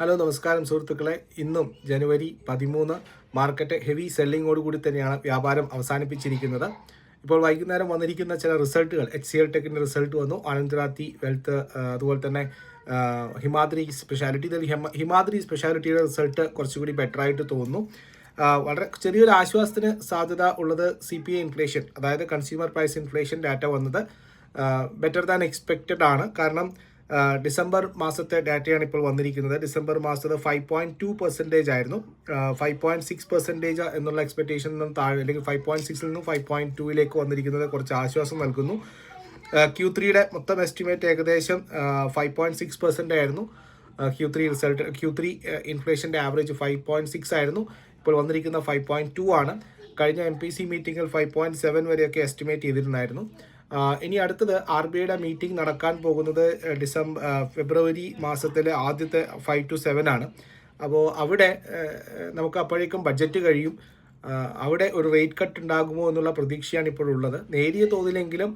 Hello നമസ്കാരം സുഹൃത്തുക്കളെ. ഇന്നും ജനുവരി പതിമൂന്ന് മാർക്കറ്റ് ഹെവി സെല്ലിങ്ങോട് കൂടി തന്നെയാണ് വ്യാപാരം അവസാനിപ്പിച്ചിരിക്കുന്നത്. ഇപ്പോൾ വൈകുന്നേരം വന്നിരിക്കുന്ന ചില റിസൾട്ടുകൾ എച്ച് സി എൽ ടെക്കിന്റെ റിസൾട്ട് വന്നു. അനന്തരാത്തി വെൽത്ത് അതുപോലെ തന്നെ ഹിമാദ്രി സ്പെഷ്യാലിറ്റി. ഇതിൽ ഹിമ- ഹിമാദ്രി സ്പെഷ്യാലിറ്റിയുടെ റിസൾട്ട് കുറച്ചുകൂടി ബെറ്റർ ആയിട്ട് തോന്നുന്നു വളരെ ചെറിയൊരു ആശ്വാസത്തിന് സാധ്യത ഉള്ളത് സി പി ഐ ഇൻഫ്ലേഷൻ അതായത് കൺസ്യൂമർ പ്രൈസ് ഇൻഫ്ലേഷൻ ഡാറ്റ വന്നത് ബെറ്റർ ദാൻ എക്സ്പെക്റ്റഡ് ആണ്. കാരണം ഡിസംബർ മാസത്തെ ഡാറ്റയാണ് ഇപ്പോൾ വന്നിരിക്കുന്നത്. ഡിസംബർ മാസത്തെ ഫൈവ് പോയിന്റ് ടു പെർസെന്റേജ് ആയിരുന്നു. ഫൈവ് പോയിന്റ് സിക്സ് പെർസെന്റേജ് എന്നുള്ള എക്സ്പെക്ടേഷൻ നിന്നും താഴെ അല്ലെങ്കിൽ ഫൈവ് പോയിന്റ് സിക്സിൽ നിന്നും ഫൈവ് പോയിന്റ് ടൂയിലേക്ക് വന്നിരിക്കുന്നത് കുറച്ച് ആശ്വാസം നൽകുന്നു. ക്യൂ ത്രീയുടെ മൊത്തം എസ്റ്റിമേറ്റ് ഏകദേശം ഫൈവ് പോയിന്റ് സിക്സ് പെർസെന്റ് ആയിരുന്നു. Q three result Q three ഇൻഫ്ലേഷന്റെ average five point six ആയിരുന്നു. ഇപ്പോൾ വന്നിരിക്കുന്ന ഫൈവ് പോയിന്റ് ടു ആണ്. കഴിഞ്ഞ എം പി സി മീറ്റിങ്ങിൽ ഫൈവ് പോയിന്റ് സെവൻ വരെയൊക്കെ എസ്റ്റിമേറ്റ് ചെയ്തിരുന്നായിരുന്നു. ഇനി അടുത്തത് ആർ ബി ഐയുടെ മീറ്റിംഗ് നടക്കാൻ പോകുന്നത് ഡിസംബർ ഫെബ്രുവരി മാസത്തിലെ ആദ്യത്തെ ഫൈവ് ടു സെവൻ ആണ്. അപ്പോൾ അവിടെ നമുക്ക് അപ്പോഴേക്കും ബഡ്ജറ്റ് കഴിയും. അവിടെ ഒരു റേറ്റ് കട്ട് ഉണ്ടാകുമോ എന്നുള്ള പ്രതീക്ഷയാണ് ഇപ്പോഴുള്ളത് നേരിയ തോതിലെങ്കിലും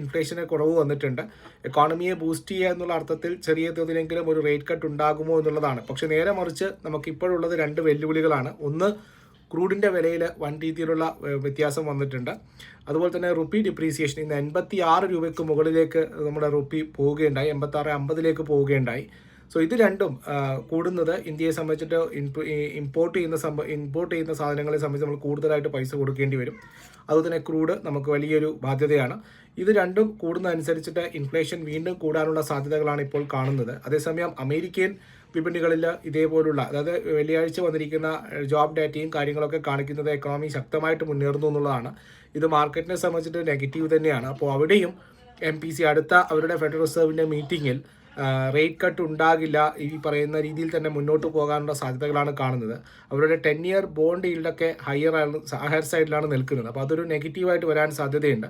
ഇൻഫ്ലേഷന് കുറവ് വന്നിട്ടുണ്ട്. എക്കോണമിയെ ബൂസ്റ്റ് ചെയ്യുക എന്നുള്ള അർത്ഥത്തിൽ ചെറിയ തോതിലെങ്കിലും ഒരു റേറ്റ് കട്ട് ഉണ്ടാകുമോ എന്നുള്ളതാണ്. പക്ഷേ നേരെ മറിച്ച് നമുക്ക് ഇപ്പോഴുള്ളത് രണ്ട് വെല്ലുവിളികളാണ്. ഒന്ന് ക്രൂഡിന്റെ വിലയിൽ വൻ രീതിയിലുള്ള വ്യത്യാസം വന്നിട്ടുണ്ട്. അതുപോലെ തന്നെ റുപ്പി ഡിപ്രീസിയേഷൻ ഇന്ന് എൺപത്തി ആറ് രൂപയ്ക്ക് മുകളിലേക്ക് നമ്മുടെ റുപ്പി പോവുകയുണ്ടായി. എൺപത്തി ആറ് അമ്പതിലേക്ക് പോവുകയുണ്ടായി. സോ ഇത് രണ്ടും കൂടുന്നത് ഇന്ത്യയെ സംബന്ധിച്ചിട്ട് ഇമ്പോർട്ട് ചെയ്യുന്ന സംഭവം ഇമ്പോർട്ട് ചെയ്യുന്ന സാധനങ്ങളെ സംബന്ധിച്ച് നമ്മൾ കൂടുതലായിട്ട് പൈസ കൊടുക്കേണ്ടി വരും. അതുപോലെ ക്രൂഡ് നമുക്ക് വലിയൊരു ബാധ്യതയാണ്. ഇത് രണ്ടും കൂടുന്നതനുസരിച്ചിട്ട് ഇൻഫ്ലേഷൻ വീണ്ടും കൂടാനുള്ള സാധ്യതകളാണ് ഇപ്പോൾ കാണുന്നത്. അതേസമയം അമേരിക്കൻ വിപണികളിൽ ഇതേപോലുള്ള അതായത് വെള്ളിയാഴ്ച വന്നിരിക്കുന്ന ജോബ് ഡാറ്റയും കാര്യങ്ങളൊക്കെ കാണിക്കുന്നത് എക്കണോമി ശക്തമായിട്ട് മുന്നേറുന്നു എന്നുള്ളതാണ്. ഇത് മാർക്കറ്റിനെ സംബന്ധിച്ചിട്ട് നെഗറ്റീവ് തന്നെയാണ്. അപ്പോൾ അവിടെയും എം പി സി അടുത്ത അവരുടെ ഫെഡറൽ റിസർവിന്റെ മീറ്റിങ്ങിൽ റേറ്റ് കട്ട് ഉണ്ടാകില്ല ഈ പറയുന്ന രീതിയിൽ തന്നെ മുന്നോട്ട് പോകാനുള്ള സാധ്യതകളാണ് കാണുന്നത്. അവരുടെ ടെൻ ഇയർ ബോണ്ട് ഈൽഡൊക്കെ ഹയർ ആണ് ഹയർ സൈഡിലാണ് നിൽക്കുന്നത്. അപ്പോൾ അതൊരു നെഗറ്റീവായിട്ട് വരാൻ സാധ്യതയുണ്ട്.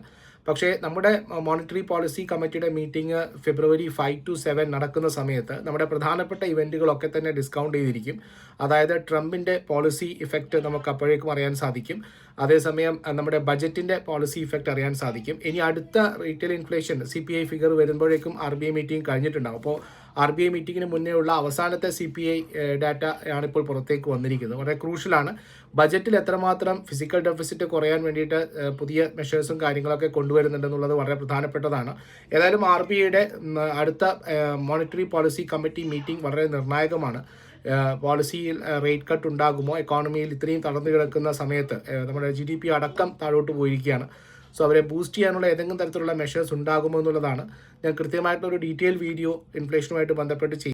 പക്ഷേ നമ്മുടെ monetary policy committee meeting February five to seven നടക്കുന്ന സമയത്ത് നമ്മുടെ പ്രധാനപ്പെട്ട ഇവന്റുകളൊക്കെ തന്നെ ഡിസ്കൗണ്ട് ചെയ്തിരിക്കും. അതായത് ട്രംപിന്റെ പോളിസി ഇഫക്റ്റ് നമുക്ക് അപ്പോഴേക്കും അറിയാൻ സാധിക്കും. അതേസമയം നമ്മുടെ ബജറ്റിന്റെ പോളിസി ഇഫക്റ്റ് അറിയാൻ സാധിക്കും. ഇനി അടുത്ത റീറ്റെയിൽ ഇൻഫ്ലേഷൻ സി ഫിഗർ വരുമ്പോഴേക്കും ആർ ബി ഐ മീറ്റിംഗ് കഴിഞ്ഞിട്ടുണ്ടാകും അപ്പോൾ ആർ ബി ഐ മീറ്റിങ്ങിന് മുന്നേ ഉള്ള അവസാനത്തെ സി പി ഐ ഡാറ്റ ആണിപ്പോൾ പുറത്തേക്ക് വന്നിരിക്കുന്നത്. വളരെ ക്രൂഷ്യലാണ്. ബജറ്റിൽ എത്രമാത്രം ഫിസിക്കൽ ഡെഫിസിറ്റ് കുറയാൻ വേണ്ടിയിട്ട് പുതിയ മെഷേഴ്സും കാര്യങ്ങളൊക്കെ കൊണ്ടുവരുന്നുണ്ടെന്നുള്ളത് വളരെ പ്രധാനപ്പെട്ടതാണ്. ഏതായാലും ആർ ബി ഐയുടെ അടുത്ത മോണിറ്ററി പോളിസി കമ്മിറ്റി മീറ്റിംഗ് വളരെ നിർണായകമാണ്. പോളിസിയിൽ റേറ്റ് കട്ട് ഉണ്ടാകുമോ? എക്കോണമിയിൽ ഇത്രയും തളർന്നു കിടക്കുന്ന സമയത്ത് നമ്മുടെ ജി ഡി പി അടക്കം താഴോട്ട് പോയിരിക്കുകയാണ്. സോ അവരെ ബൂസ്റ്റ് ചെയ്യാനുള്ള ഏതെങ്കിലും തരത്തിലുള്ള മെഷേഴ്സ് ഉണ്ടാകുമോ എന്നുള്ളതാണ് ഞാൻ കൃത്യമായിട്ടുള്ള ഒരു ഡീറ്റെയിൽ വീഡിയോ ഇൻഫ്ലേഷനുമായിട്ട് ബന്ധപ്പെട്ട്